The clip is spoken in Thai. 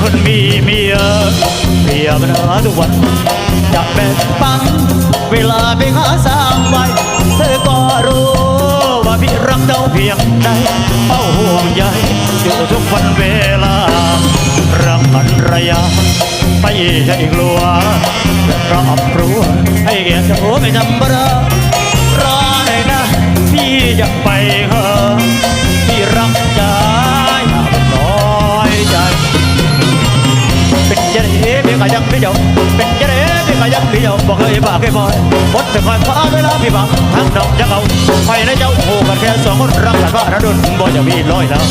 คนมีเมียเปียบนะทุกวันจะแบ่งปันเวลาไปหาสร้างไว้เธอก็รู้ว่าพี่รักเจ้าเพียงใดเฝ้าห่วงใยอยู่ทุกวันเวลา รักภรรยาไม่ใช่กลัวครอบครัวให้เกียรติเจ้าหัวไม่ธรรมดารอหน่อยนะพี่อยากไปเหอะ พี่ก็ยังพี่เจ้าเป็นเจเรพี่ก็ยังพี่เจ้าบอกเคยบอกแค่พอกบดแต่คอยพาเวลาพี่บังทางดอกจะเอาไปในเจ้าโอ้กันแค่สองคนรักกันว่าระดุนบ่จะมีลอยแล้ว